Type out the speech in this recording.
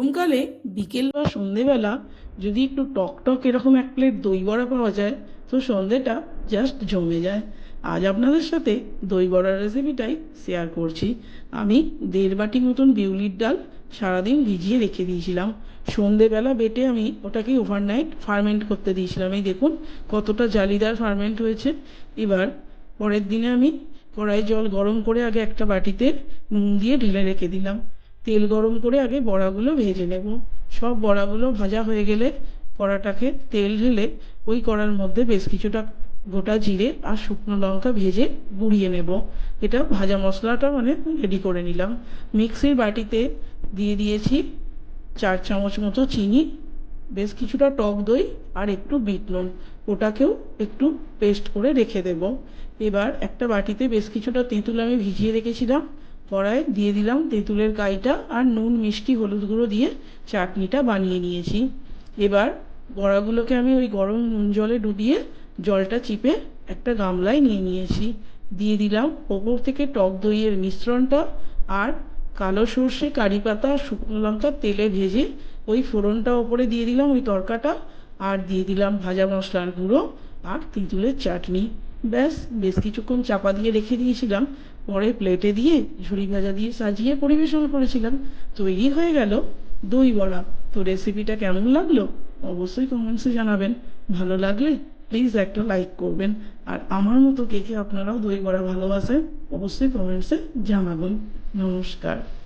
গরমকালে বিকেল বা সন্ধেবেলা যদি একটু টক টক এরকম এক প্লেট দই বড়া পাওয়া যায়, তো সন্ধেটা জাস্ট জমে যায়। আজ আপনাদের সাথে দই বড়ার রেসিপিটাই শেয়ার করছি। আমি দেড় বাটি মতন বিউলির ডাল সারাদিন ভিজিয়ে রেখে দিয়েছিলাম। সন্ধেবেলা বেটে আমি ওটাকে ওভারনাইট ফার্মেন্ট করতে দিয়েছিলাম। এই দেখুন কতটা জালিদার ফার্মেন্ট হয়েছে। এবার পরের দিনে আমি কড়াই জল গরম করে আগে একটা বাটিতে নুন দিয়ে ঢেলে রেখে দিলাম। তেল গরম করে আগে বড়াগুলো ভেজে নেব। সব বড়াগুলো ভাজা হয়ে গেলে কড়াটাকে তেল ঢেলে ওই কড়ার মধ্যে বেশ কিছুটা গোটা জিরে আর শুকনো লঙ্কা ভেজে গুঁড়িয়ে নেব। এটা ভাজা মশলাটা মানে রেডি করে নিলাম। মিক্সির বাটিতে দিয়ে দিয়েছি চার চামচ মতো চিনি, বেশ কিছুটা টক দই আর একটু বিট নুন। ওটাকেও একটু পেস্ট করে রেখে দেব। এবার একটা বাটিতে বেশ কিছুটা তেঁতুল আমি ভিজিয়ে রেখেছিলাম। কড়ায় দিয়ে দিলাম তেঁতুলের কাইটা আর নুন, মিষ্টি, হলুদ গুঁড়ো দিয়ে চাটনিটা বানিয়ে নিয়েছি। এবার বড়াগুলোকে আমি ওই গরম নুন জলে ডুবিয়ে জলটা চিপে একটা গামলায় নিয়ে নিয়েছি। দিয়ে দিলাম ওপর থেকে টক দইয়ের মিশ্রণটা আর কালো সর্ষে, কারি পাতা শুকনো লঙ্কা তেলে ভেজে ওই ফোড়নটা ওপরে দিয়ে দিলাম ওই তরকাটা। আর দিয়ে দিলাম ভাজা মশলার গুঁড়ো আর তেঁতুলের চাটনি। ব্যাস, বেশ কিছুক্ষণ চাপা দিয়ে রেখে দিয়েছিলাম, পরে প্লেটে দিয়ে ঝুড়ি ভাজা দিয়ে সাজিয়ে পরিবেশন করেছিলাম। তৈরি হয়ে গেল দই বড়া। তো রেসিপিটা কেমন লাগল? অবশ্যই কমেন্টসে জানাবেন। ভালো লাগলে প্লিজ একটা লাইক করবেন। আর আমার মতো কে কে আপনারাও দই বড়া ভালোবাসেন, অবশ্যই কমেন্টসে জানাবেন। নমস্কার।